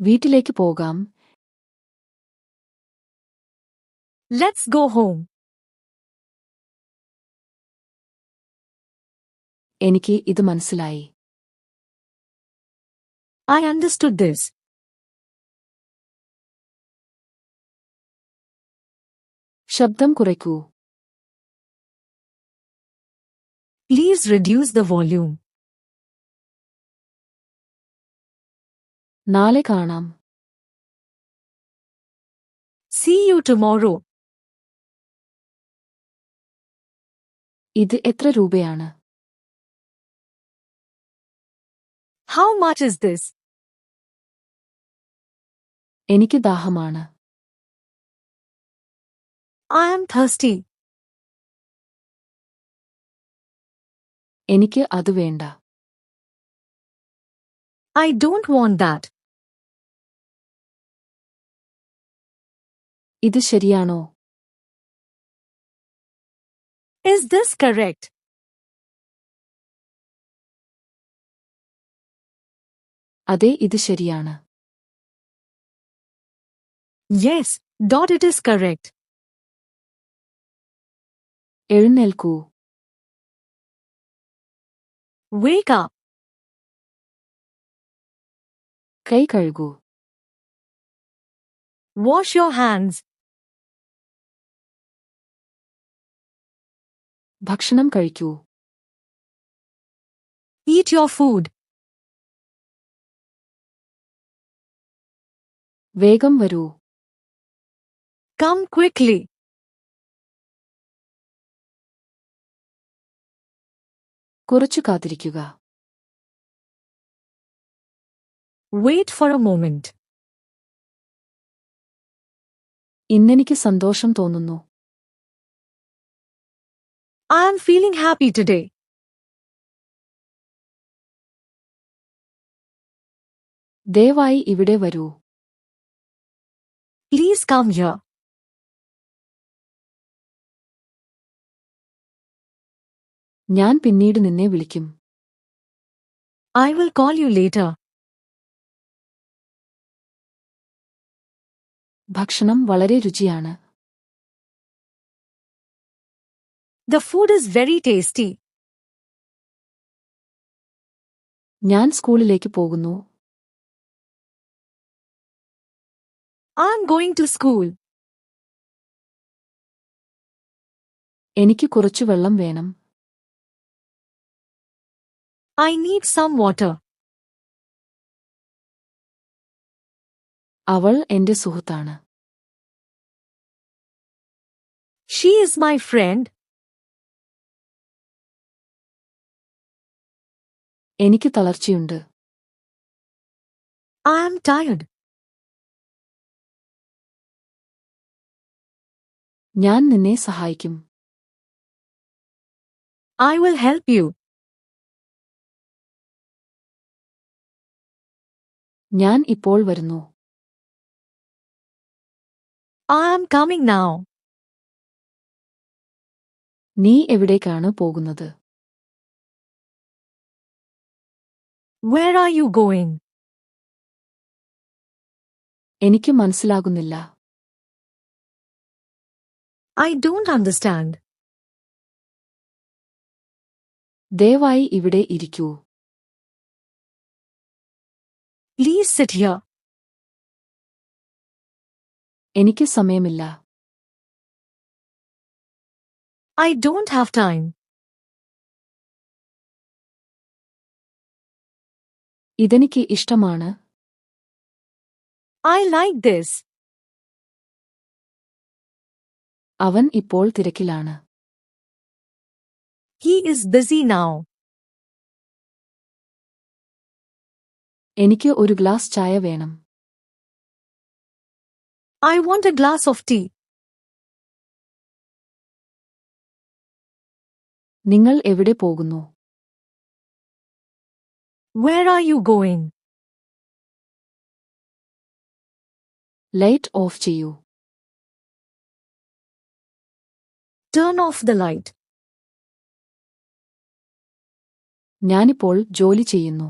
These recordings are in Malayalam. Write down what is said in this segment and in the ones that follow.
വീട്ടിലേക്ക് പോകാം Let's go home. എനിക്ക് ഇത് മനസ്സിലായി I understood this. ശബ്ദം കുറയ്ക്കൂ Please reduce the volume. നാളെ കാണാം. സി യു ടുമോറോ ഇത് എത്ര രൂപയാണ്? ഹൗ മച്ച് ഇസ് ദിസ് എനിക്ക് ദാഹമാണ്. ഐ ആം ധസ്റ്റി എനിക്ക് അത് വേണ്ട. I don't want that ഇത് ശരിയാണോ Is this correct? അതെ ഇത് ശരിയാണ് Yes, dot it is correct. എഴുന്നേൽക്കൂ Wake up. കൈ കഴുകൂ Wash your hands. ഭക്ഷണം കഴിക്കൂ. ഈറ്റ് യുവർ ഫുഡ് വേഗം വരൂ. കം ക്വിക്ലി കുറച്ചു കാത്തിരിക്കുക. വെയിറ്റ് ഫോർ എ മൂമെന്റ് ഇന്നെനിക്ക് സന്തോഷം തോന്നുന്നു. I am feeling happy today. ദയവായി ഇവിടെ വരൂ Please come here. ഞാൻ പിന്നീട് നിന്നെ വിളിക്കും I will call you later. ഭക്ഷണം വളരെ രുചിയാണ് The food is very tasty. ഞാൻ സ്കൂളിലേക്ക് പോകുന്നു I'm going to school. എനിക്ക് കുറച്ചു വെള്ളം വേണം I need some water. അവൾ എന്റെ സുഹൃത്താണ് She is my friend. എനിക്ക് തളർച്ചയുണ്ട്. ഐ ആം ടയർഡ് ഞാൻ നിന്നെ സഹായിക്കും. ഐ വിൽ ഹെൽപ്പ് യു ഞാൻ ഇപ്പോൾ വരുന്നു. ഐ ആം കമ്മിങ് നൗ നീ എവിടേക്കാണ് പോകുന്നത്? Where are you going? എനിക്ക് മനസ്സിലാകുന്നില്ല I don't understand. ദയവായി ഇവിടെ ഇരിക്കൂ Please sit here. എനിക്ക് സമയമില്ല I don't have time. ഇതെനിക്ക് ഇഷ്ടമാണ്. ഐ ലൈക്ക് ദിസ് അവൻ ഇപ്പോൾ തിരക്കിലാണ്. ഹീ ഇസ് ബിസി നൗ എനിക്ക് ഒരു ഗ്ലാസ് ചായ വേണം. I want a glass of tea നിങ്ങൾ എവിടെ പോകുന്നു? Where are you going? Light off ചെയ്യൂ Turn off the light. ഞാനിപ്പോൾ ജോലി ചെയ്യുന്നു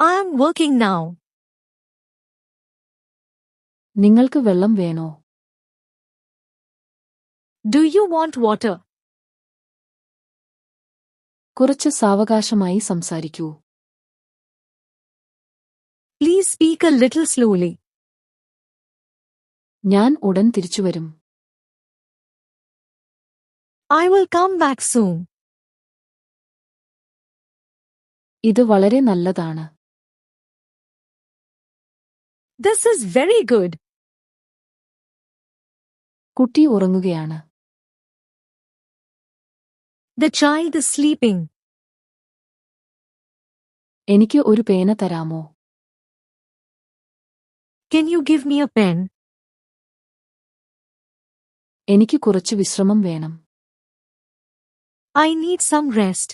I am working now. നിങ്ങൾക്ക് വെള്ളം വേണോ Do you want water? കുറച്ച് സാവകാശമായി സംസാരിക്കൂ Please speak a little slowly. ഞാൻ ഉടൻ തിരിച്ചുവരും I will come back soon. ഇത് വളരെ നല്ലതാണ് This is very good. കുട്ടി ഉറങ്ങുകയാണ് The child is sleeping. എനിക്ക് ഒരു പേന തരാമോ Can you give me a pen? എനിക്ക് കുറച്ച് വിശ്രമം വേണം I need some rest.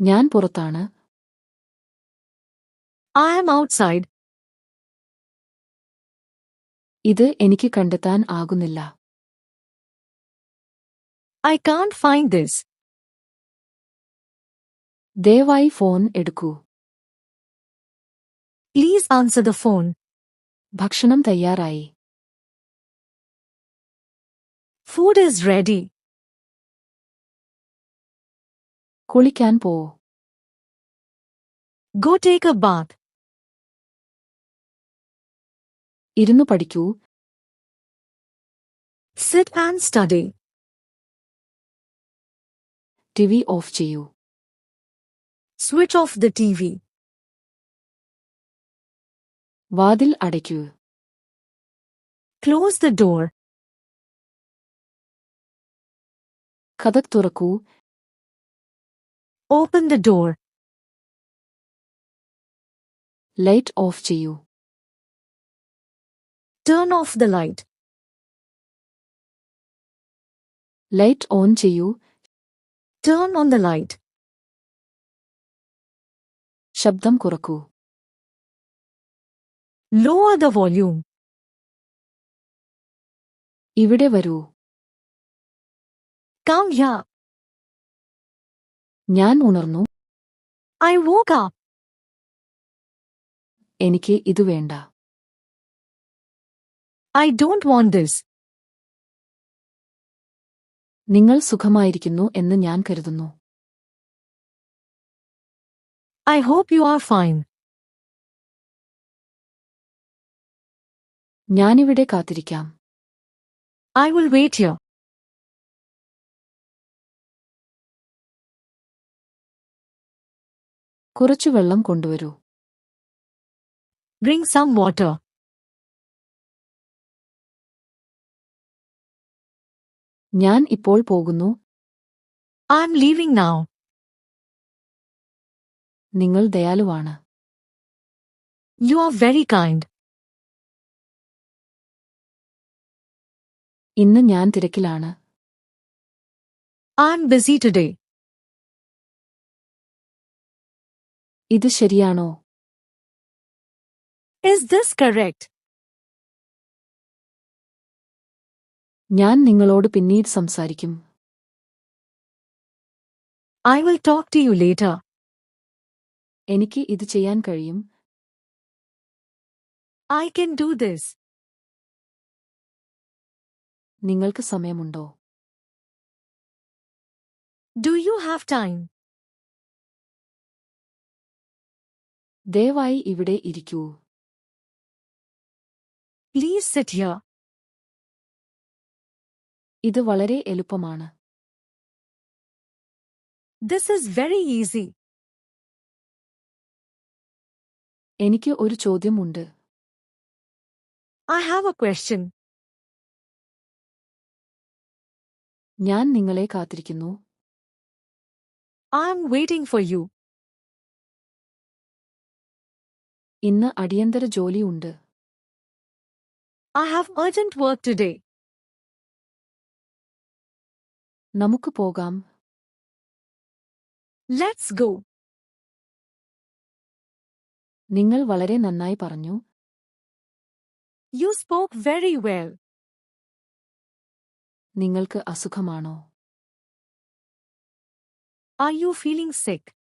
ഞാൻ പുറത്താണ് I am outside. ഇത് എനിക്ക് കണ്ടെത്താൻ ആകുന്നില്ല I can't find this. ദയവായി ഫോൺ എടുക്കൂ Please answer the phone. ഭക്ഷണം തയ്യാറായി Food is ready. കുളിക്കാൻ പോ Go take a bath. ഇരുന്നു പഠിക്കൂ Sit and study. TV of ചെയ്യൂ Switch off the TV. വാതിൽ അടയ്ക്കൂ Close the door. കഥക് തുറക്കൂ Open the door. Light off ചെയ്യൂ Turn off the light. Light on ചെയ്യൂ Turn on the light. ശബ്ദം കുറക്കൂ Lower the volume. ഇവിടെ വരൂ Come here. ഞാൻ ഉണർന്നു I woke up. എനിക്ക് ഇത് വേണ്ട I don't want this. നിങ്ങൾ സുഖമായിരിക്കുന്നു എന്ന് ഞാൻ കരുതുന്നു. I hope you are fine ഞാനിവിടെ കാത്തിരിക്കാം. ഐ വിൽ വെയിറ്റ് യു കുറച്ചു വെള്ളം കൊണ്ടുവരൂ. Bring some water. ഞാൻ ഇപ്പോൾ പോകുന്നു I'm leaving now. നിങ്ങൾ ദയാലുവാണ് You are very kind. ഇന്ന് ഞാൻ തിരക്കിലാണ് I'm busy today. ഇത് ശരിയാണോ Is this correct? ഞാൻ നിങ്ങളോട് പിന്നീട് സംസാരിക്കും I will talk to you later. എനിക്ക് ഇത് ചെയ്യാൻ കഴിയും I can do this. നിങ്ങൾക്ക് സമയമുണ്ടോ Do you have time? ദയവായി ഇവിടെ ഇരിക്കൂ Please sit here. ഇത് വളരെ എളുപ്പമാണ് This is very easy. എനിക്ക് ഒരു ചോദ്യമുണ്ട് I have a question. ഞാൻ നിങ്ങളെ കാത്തിരിക്കുന്നു I am waiting for you. ഇന്ന് അടിയന്തര ജോലിയുണ്ട് ഉണ്ട് I have urgent work നമുക്ക് പോകാം. ലെറ്റ്സ് ഗോ നിങ്ങൾ വളരെ നന്നായി പറഞ്ഞു. യു സ്പോക്ക് വെരി വെൽ നിങ്ങൾക്ക് അസുഖമാണോ? ആർ യു ഫീലിംഗ് സിക്ക്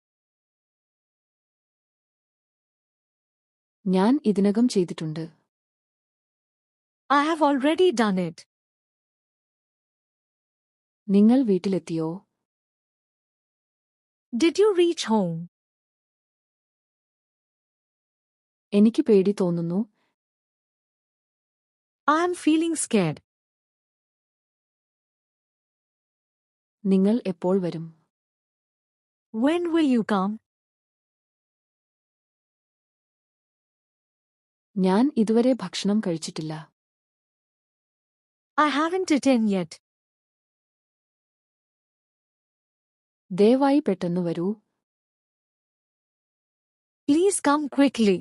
ഞാൻ ഇതിനകം ചെയ്തിട്ടുണ്ട്. I have already done it നിങ്ങൾ വീട്ടിലെത്തിയോ Did you reach home? എനിക്ക് പേടി തോന്നുന്നു I am feeling scared. നിങ്ങൾ എപ്പോൾ വരും When will you come? ഞാൻ ഇതുവരെ ഭക്ഷണം കഴിച്ചിട്ടില്ല I haven't eaten yet. ദയവായി പെട്ടെന്ന് വരൂ Please come quickly.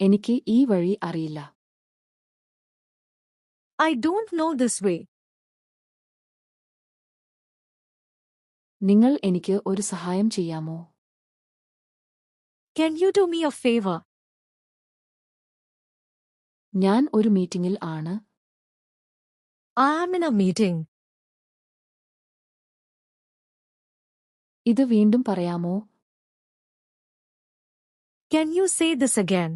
എനിക്ക് ഈ വഴി അറിയില്ല I don't know this way. നിങ്ങൾ എനിക്ക് ഒരു സഹായം ചെയ്യാമോ Can you do me a favor? ഞാൻ ഒരു മീറ്റിംഗിൽ ആണ് I am in a meeting. ഇത് വീണ്ടും പറയാമോ Can you say this again?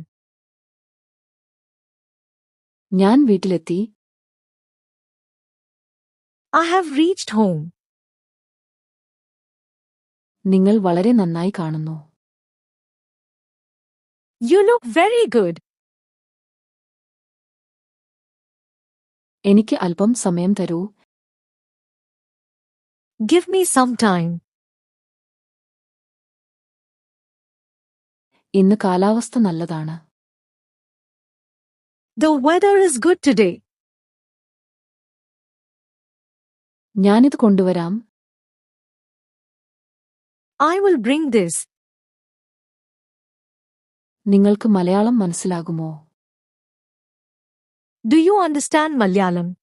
ഞാൻ വീട്ടിലെത്തി I have reached home. നിങ്ങൾ വളരെ നന്നായി കാണുന്നു You look very good. എനിക്ക് അല്പം സമയം തരൂ Give me some time. ഇന്ന് കാലാവസ്ഥ നല്ലതാണ്. ഞാനിത് കൊണ്ടുവരാം. ഐ വിൽ ബ്രിങ് ദിസ് നിങ്ങൾക്ക് മലയാളം മനസ്സിലാകുമോ? ഡു യു അണ്ടർസ്റ്റാൻഡ് മലയാളം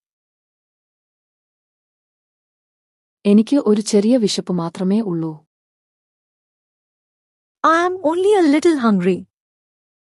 എനിക്ക് ഒരു ചെറിയ വിശപ്പ് മാത്രമേ ഉള്ളൂ. I am only a little hungry.